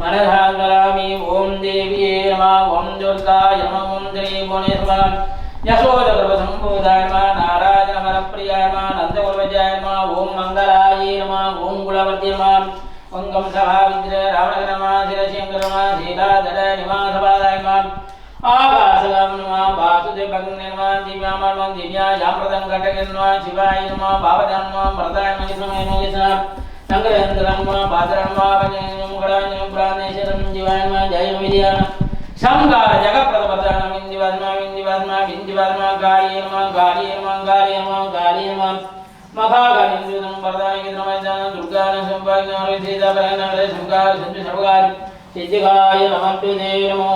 மனதாகராமி ஓம் தேவியே நமா ஓம் துர்காய நம ஓம் திரீபுணேஸ்வரம் யசோத பிரபசம்போதாயமா நாராஜன மரப்பிரியாயமா நந்த குலவஜாயமா ஓம் மங்களாயே நமா ஓம் குலவர்த்தியமா ஒங்கம் சபாவிந்திர ராமகரமா சிரசங்கரமா சீதாதர நிமாசபா ఆభాసలామునుమా వాసుదేవగ్నిర్మా దివ్యామర్మం దివ్యాయామృతం ఘటగిర్మా శివాయునుమా భావధర్మా మృతాయ మణిసమయమయస సంగ్రహంతరమ్మా పాత్రమ్మా భజనం గణాయం ప్రాణేశ్వరం దివాన్మా జయ విజయాన. సంగార జగప్రదపతానం ఇందివాద్మా ఇందివాద్మా ఇందివాద్మా గాయేమా గాయేమా గాయేమా గాయేమా మహాగానింద్రుతం వరదానికిద్రమైదానం దుర్గాన సంపాదినారు సీతాపరణ సుఖాలు సంతు నమో.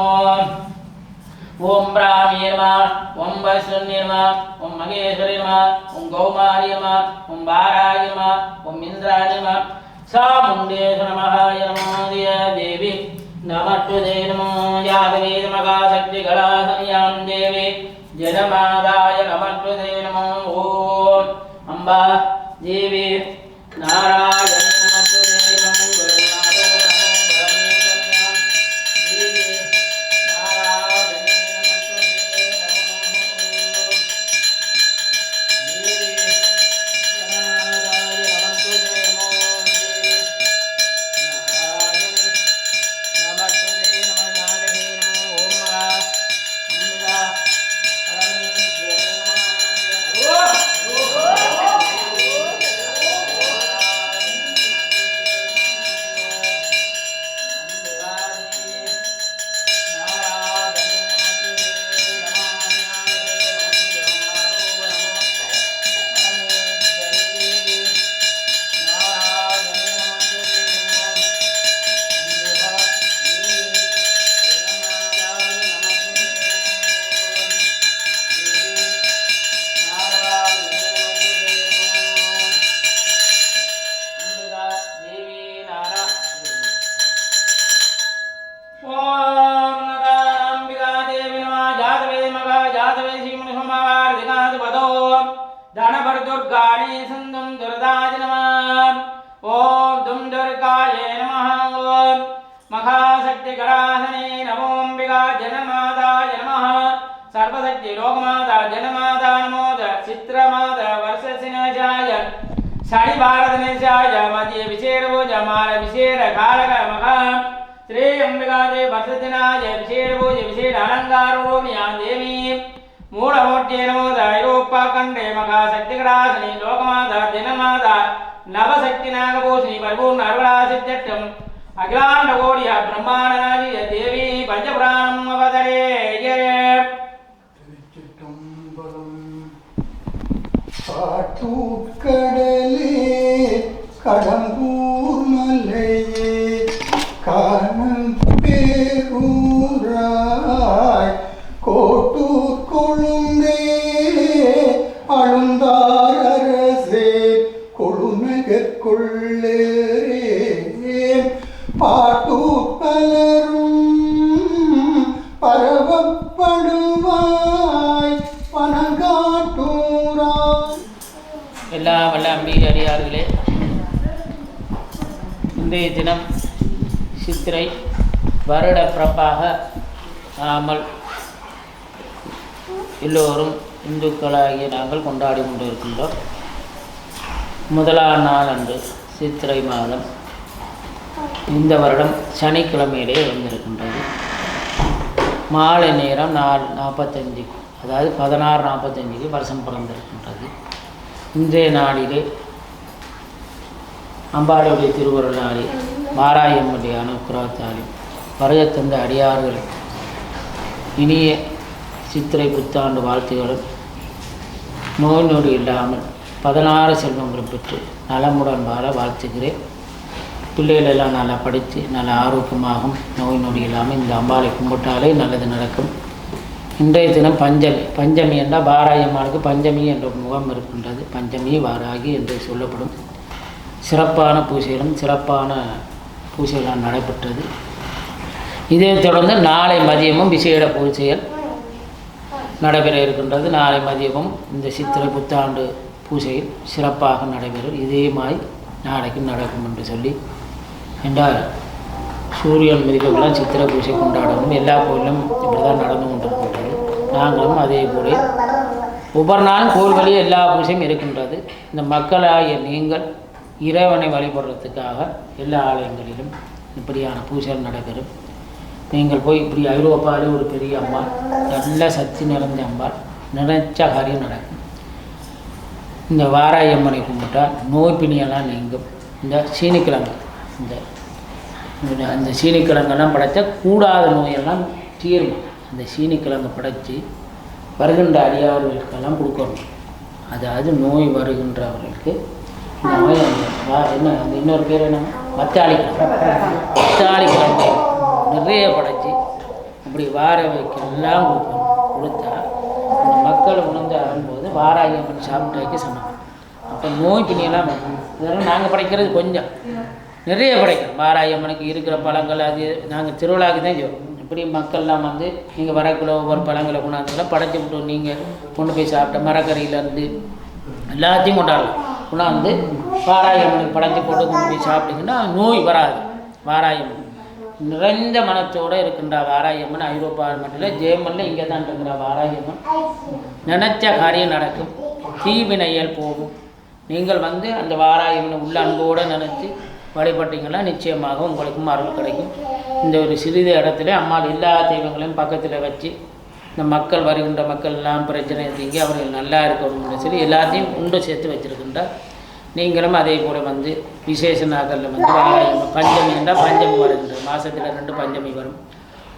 ஓம் பிராமியமா ஓம் பசுன்யமா ஓம் மகேஸ்வரியமா ஓம் கௌமாரியமா ஓம் பாராயமா ஓம் இந்திராயமா சா முண்டேஸ்வரமகாய நமோதிய தேவி நமட்டுதே நமோ யாதவே மகாசக்தி கலாசனியாம் தேவி. ஜனமாதாய நமட்டுதே நமோ ஓம். அம்பா தேவி நாராயண లోకమాత జనమాత నమోద చిత్రమాత వర్షసినజాయ షణి భారతనిజాయ మధ్య విశేరభోజ మాల విశేర కారక మహా శ్రీ అంబికాదే వర్షదినాయ విశేరభోజ విశేర అలంకారోమియాం దేవి మూఢమూర్తే నమోద ఐరోపాఖండే మహా శక్తికడాసిని లోకమాత జనమాత నవశక్తి నాగభూషిణి పరిపూర్ణ అరుణాసిద్ధ్యక్షం అఖిలాండ కోడియ బ్రహ్మాండనాజీయ దేవి పంచప్రాణం అవతరే தூக்கடலே கடம்பூர் மலையே காணம் பேரூராய் கோட்டூர் கொழுந்தே அழுந்தார் அரசே கொழுநகர் கொள்ளே பாட்டூர் பலரும் பரவ அம்பிகை அடியார்களே இன்றைய தினம் சித்திரை வருட பிறப்பாக நாமல் எல்லோரும் இந்துக்களாகிய நாங்கள் கொண்டாடி கொண்டிருக்கின்றோம். முதலாம் நாள் அன்று சித்திரை மாதம் இந்த வருடம் சனிக்கிழமையிலே வந்திருக்கின்றது. மாலை நேரம் நாலு நாற்பத்தஞ்சு அதாவது பதினாறு நாற்பத்தஞ்சுக்கு வருஷம் பிறந்திருக்கின்றது. இன்றைய நாளிலே அம்பாளுடைய திருவருளாலே மாராயம்முடைய அனுக்கிரகத்தாலே வருகத்தந்த அடியார்கள் இனிய சித்திரை புத்தாண்டு வாழ்த்துகளும் நோய் நொடி இல்லாமல் பதினாறு செல்வங்களும் பெற்று நலமுடன் வாழ வாழ்த்துகிறேன். பிள்ளைகளெல்லாம் நல்லா படித்து நல்லா ஆரோக்கியமாகும் நோய் நொடி இல்லாமல் இந்த அம்பாளை கும்பிட்டாலே நல்லது நடக்கும். இன்றைய தினம் பஞ்சமி. பஞ்சமி என்றால் பாராயம்மாளுக்கு பஞ்சமி என்ற முகம் இருக்கின்றது. பஞ்சமி வாராகி என்று சொல்லப்படும் சிறப்பான பூஜைகளும் சிறப்பான பூஜைகளும் நடைபெற்றது. இதைத் தொடர்ந்து நாளை மதியமும் விசேட பூஜைகள் நடைபெற இருக்கின்றது. நாளை மதியமும் இந்த சித்திரை புத்தாண்டு பூஜையில் சிறப்பாக நடைபெறும். இதே மாதிரி நாளைக்கு நடக்கும் என்று சொல்லி என்றால் சூரியன் மிதிக்கலாம் சித்திரை பூஜை கொண்டாடணும். எல்லா கோயிலும் இப்படி தான் நடந்து கொண்டிருக்கின்றது. நாங்களும் அதே போல ஒவ்வொரு நாளும் கோயில் எல்லா பூஜையும் இருக்கின்றது. இந்த மக்களாகிய நீங்கள் இறைவனை வழிபடுறதுக்காக எல்லா ஆலயங்களிலும் இப்படியான பூஜைகள் நடைபெறும். நீங்கள் போய் இப்படி ஐரோப்பாவிலே ஒரு பெரிய அம்பாள் நல்ல சக்தி நிறைந்த அம்பாள் நினைச்ச காரியம் நடக்கும். இந்த வாராயம்மனை கும்பிட்டால் நோய் பிணியெல்லாம் நீங்கும். இந்த சீனிக்கிழங்கு இந்த இந்த அந்த சீனிக்கிழங்கெல்லாம் படைத்த கூடாத நோயெல்லாம் தீரும். அந்த சீனிக்கிழங்கு படைத்து வருகின்ற அடியார்களுக்கெல்லாம் கொடுக்கணும். அதாவது நோய் வருகின்றவர்களுக்கு இந்த நோய் என்ன அந்த இன்னொரு பேர் என்ன? வத்தாளி வத்தாளி கிழங்கு நிறைய படைச்சி அப்படி வார வைக்கெல்லாம் கொடுக்கணும். கொடுத்தா இந்த மக்கள் உணர்ந்து வரும்போது வாராகி அம்மன் சாப்பிட்டாக்கி சொன்னாங்க அப்போ நோய் பிணியெல்லாம் இதெல்லாம் நாங்கள் படைக்கிறது கொஞ்சம். நிறைய படைக்கணும். வாராகி அம்மனுக்கு இருக்கிற பழங்கள் அது நாங்கள் திருவிழாவுக்கு தான் செய்வோம். இப்படி மக்கள்லாம் வந்து நீங்கள் வரக்குள்ள ஒவ்வொரு பழங்களை கொண்டாந்துலாம் படைச்சி விட்டு நீங்கள் கொண்டு போய் சாப்பிட்ட மரக்கறியிலேருந்து எல்லாத்தையும் கொண்டாடலாம். கொண்டாந்து வாராகி படைஞ்சி படைச்சி போட்டு கொண்டு போய் சாப்பிட்டீங்கன்னா நோய் வராது. வாராயம்மன் நிறைந்த மனத்தோடு இருக்கின்ற வாராயம்மன் ஐரோப்பா மட்டும் ஜெயமல்ல இங்கே தான் இருக்கிற வாராயம்மன் நினைச்ச காரியம் நடக்கும். தீவினையல் போகும். நீங்கள் வந்து அந்த வாராயம்மனை உள்ள அன்போடு நினச்சி வழிபட்டிங்கன்னா நிச்சயமாக உங்களுக்கும் அருள் கிடைக்கும். இந்த ஒரு சிறிது இடத்துல அம்மாள் எல்லா தெய்வங்களையும் பக்கத்தில் வச்சு இந்த மக்கள் வருகின்ற மக்கள் எல்லாம் பிரச்சனை இருந்தீங்க அவர்கள் நல்லா இருக்கணும்னு சொல்லி எல்லாத்தையும் உண்டு சேர்த்து வச்சுருக்கின்றார். நீங்களும் அதே போல் வந்து விசேஷ நாட்களில் வந்து ஆராயம். பஞ்சமி என்றால் பஞ்சமி வருகின்றது. மாதத்தில் ரெண்டு பஞ்சமி வரும்.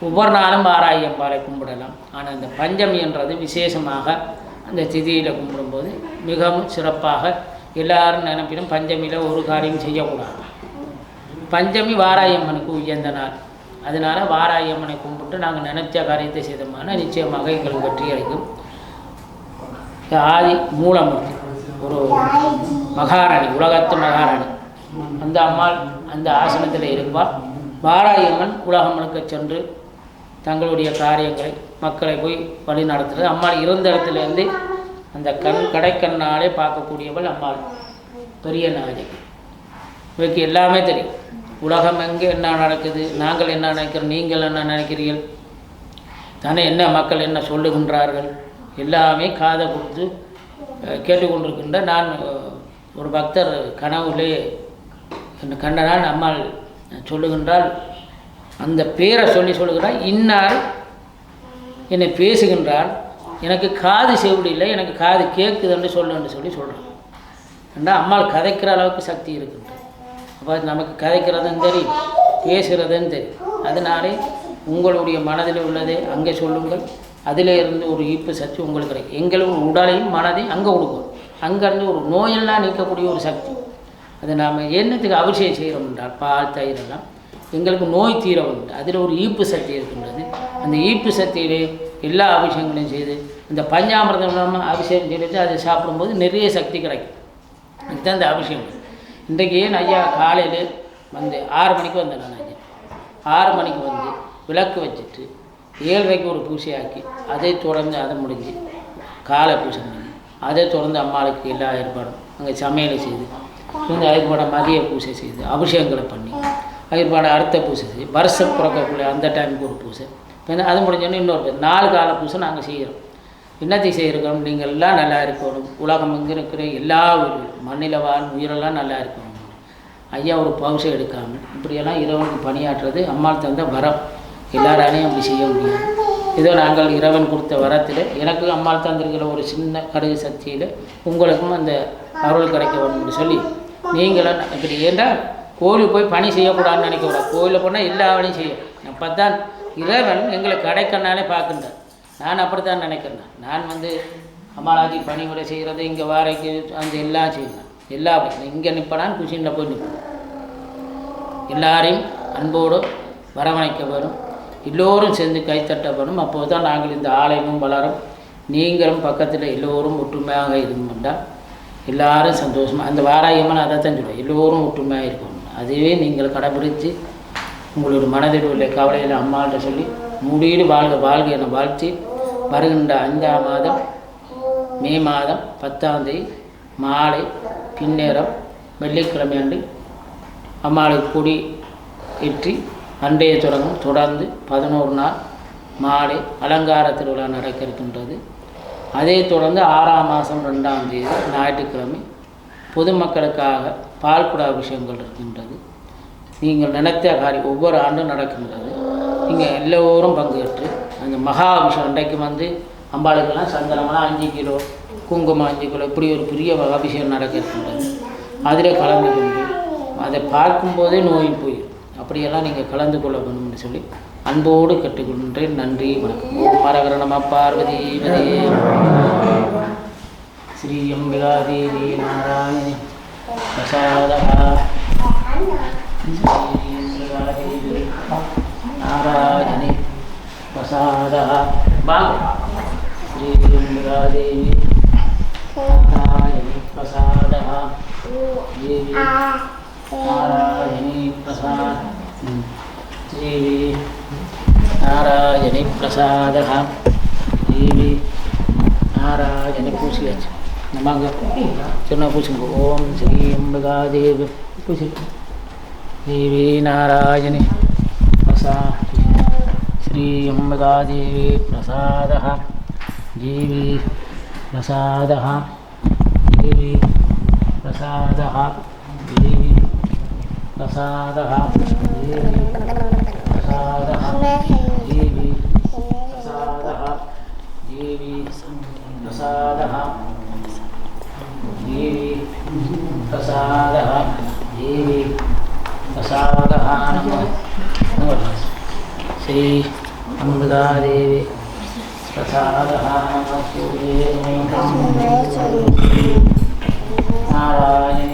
ஒவ்வொரு நாளும் ஆராயம் பாலை கும்பிடலாம். ஆனால் இந்த பஞ்சமி என்றது விசேஷமாக அந்த திதியில் கும்பிடும்போது மிகவும் சிறப்பாக எல்லாரும் நினைப்பிலும் பஞ்சமியில் ஒரு காரியம் செய்யக்கூடாது. பஞ்சமி வாராயம்மனுக்கு உயர்ந்த நாள் அதனால் வாராயம்மனை கும்பிட்டு நாங்கள் நினைச்ச காரியத்தை செய்தோம்னா நிச்சயமாக எங்களுக்கு வெற்றி அளிக்கும் ஆதி மூலமூர்த்தி ஒரு மகாராணி உலகத்து மகாராணி. அந்த அம்மாள் அந்த ஆசனத்தில் இருப்பார் வாராயம்மன் உலகம்மனுக்கு சென்று தங்களுடைய காரியங்களை மக்களை போய் வழி நடத்துறது. அம்மாள் இருந்த இடத்துலேருந்து அந்த கண் கடைக்கண்ணாலே பார்க்கக்கூடியவள் அம்மாள் பெரிய நாயகி. இவருக்கு எல்லாமே தெரியும். உலகம் எங்கே என்ன நடக்குது? நாங்கள் என்ன நினைக்கிறோம்? நீங்கள் என்ன நினைக்கிறீர்கள்? தானே என்ன மக்கள் என்ன சொல்லுகின்றார்கள்? எல்லாமே காதை கொடுத்து கேட்டுக்கொண்டிருக்கின்ற நான் ஒரு பக்தர் கனவுலே என்ன கண்டனால் அம்மாள் சொல்லுகின்றால் அந்த பேரை சொல்லி சொல்லுகிறார் இன்னார் என்னை பேசுகின்றால் எனக்கு காது செவிடு இல்லை எனக்கு காது கேட்குதுன்னு சொல்லுன்னு சொல்லி சொல்கிறான் ஏண்டா அம்மாள் கதைக்கிற அளவுக்கு சக்தி இருக்கின்றது. அப்போ நமக்கு கதைக்கிறதும் தெரியும் பேசுகிறதும் தெரியும் அதனாலே உங்களுடைய மனதில் உள்ளதை அங்கே சொல்லுங்கள். அதிலே இருந்து ஒரு ஈர்ப்பு சக்தி உங்களுக்கு கிடைக்கும். எங்களும் உடலையும் மனதையும் அங்கே கொடுக்கும் அங்கேருந்து ஒரு நோயெல்லாம் நீக்கக்கூடிய ஒரு சக்தி. அது நாம் என்னத்துக்கு அபிஷேகம் செய்கிறோம் என்றால் பால் தயிர் எல்லாம் எங்களுக்கு நோய் தீர உண்டு அதில் ஒரு ஈர்ப்பு சக்தி இருக்கின்றது. அந்த ஈர்ப்பு சக்தியிலே எல்லா அபிஷேகங்களையும் செய்து இந்த பஞ்சாமிரதம் இல்லாமல் அபிஷேகம் செய்துட்டு அதை சாப்பிடும்போது நிறைய சக்தி கிடைக்கும். இதுதான் இந்த அபிஷேகம். இன்றைக்கு ஏன் ஐயா காலையில் வந்து ஆறு மணிக்கு வந்தேன் நான் ஐயா. ஆறு மணிக்கு வந்து விளக்கு வச்சுட்டு ஏழரைக்கு ஒரு பூசையாக்கி அதை தொடர்ந்து அதை முடிஞ்சு காலை பூசை பண்ணி அதை தொடர்ந்து அம்மாளுக்கு எல்லா ஏற்பாடும் அங்கே சமையலை செய்து வந்து அதுக்கு மதிய பூசை செய்து அபிஷேகங்களை பண்ணி அதுக்கு அடுத்த பூசை செய்து வருஷம் பிறக்கக்கூடிய அந்த டைமுக்கு ஒரு பூசை. இப்போ அது முடிஞ்சோடனே இன்னொரு நாலு கால பூசை நாங்கள் செய்கிறோம். என்னத்தை செய்கிறோம்? நீங்கள் எல்லாம் நல்லா இருக்கணும். உலகம் எங்கே இருக்கிற எல்லா உயிர்களும் மண்ணில் வாழ் உயிரெல்லாம் நல்லா இருக்கணும். ஐயா ஒரு பவுசை எடுக்காமல் இப்படியெல்லாம் இறைவனுக்கு பணியாற்றுறது அம்மாள் தந்த வரம். எல்லாராலையும் அப்படி செய்ய முடியாது. இதோ நாங்கள் இறைவன் கொடுத்த வரத்தில் எனக்கு அம்மாள் தந்திருக்கிற ஒரு சின்ன கடுகு சக்தியில் உங்களுக்கும் அந்த அருள் கிடைக்க வேணும்னு சொல்லி நீங்களும் இப்படி ஏன்றால் கோயிலுக்கு போய் பணி செய்யக்கூடாதுன்னு நினைக்கக்கூடாது. கோயிலில் போனால் எல்லா வேலையும் செய்யும். அப்போ தான் இறைவன் எங்களை கிடைக்கனாலே பார்க்கின்றார். நான் அப்படி தான் நினைக்கிறேன் நான் வந்து அம்மாளாக்கி பணிமுறை செய்கிறது இங்கே வாரைக்கு அந்த எல்லாம் செய்யணும் எல்லா இங்கே நிற்பனான் குஷினில் போய் நிற்போம் எல்லாரையும் அன்போடு வரவணைக்க வேணும். எல்லோரும் சேர்ந்து கைத்தட்ட வேணும். அப்போது தான் நாங்கள் இந்த ஆலயமும் வளரும். நீங்களும் பக்கத்தில் எல்லோரும் ஒற்றுமையாக இருந்தோம்னா எல்லாரும் சந்தோஷமாக அந்த வாராயமான அதை தான் சொல்லுவேன் எல்லோரும் ஒற்றுமையாக இருக்கணும் அதுவே நீங்கள் கடைபிடித்து உங்களுடைய மனதில் உள்ள கவலையில் அம்மாட்ட சொல்லி முடியீடு வாழ்க வாழ்க என வாழ்த்தி வருகின்ற ஐந்தாம் மாதம் மே மாதம் பத்தாம் தேதி மாலை பின்னேரம் வெள்ளிக்கிழமை அன்று அம்மாளுக்கு கொடி ஏற்றி அன்றைய தொடங்கும் தொடர்ந்து பதினோரு நாள் மாலை அலங்கார திருவிழா நடக்க இருக்கின்றது அதே தொடர்ந்து ஆறாம் மாதம் ரெண்டாம் தேதி ஞாயிற்றுக்கிழமை பொதுமக்களுக்காக பால்குடா விஷயங்கள் இருக்கின்றது. நீங்கள் நினைத்த காரியம் ஒவ்வொரு ஆண்டும் நடக்கின்றது. நீங்கள் எல்லோரும் பங்கேற்று அந்த மகா விஷயம் இன்றைக்கு வந்து அம்பாளுக்கெல்லாம் சந்தனமெல்லாம் அஞ்சு கிலோ குங்குமம் அஞ்சு குலை இப்படி ஒரு பெரிய அபிஷேகம் நடக்கிறது அதில் கலந்து கொண்டு அதை பார்க்கும்போதே நோய் போயிடும் அப்படியெல்லாம் நீங்கள் கலந்து கொள்ள வேணும்னு சொல்லி அன்போடு கற்றுக்கொள்கின்றேன் நன்றி வணக்கம். ஓம் மரகரணமா பார்வதி ஸ்ரீ அம்பிகா தேவி நாராயணி பிரசாதா நாராயணி பிரசாதா வாங்க ஸ்ரீ அம்பிகா प्रसादः देवी नारायणे प्रसाद देवी नारायणे प्रसादः देवी नारायणे पूछिए नमः। चलो पूछेंगे ओम श्री अम्बिकादेव पूछिए देवी नारायणि प्रसाद श्री अम्बिकादेवी प्रसादः। देवी प्रसादः देवी प्रसादः देवी प्रसादः देवी प्रसादः देवी प्रसादः देवी प्रसादः देवी प्रसादः देवी श्री अम्बिकादेवी प्रसादः नमः सूर्ये नारायणे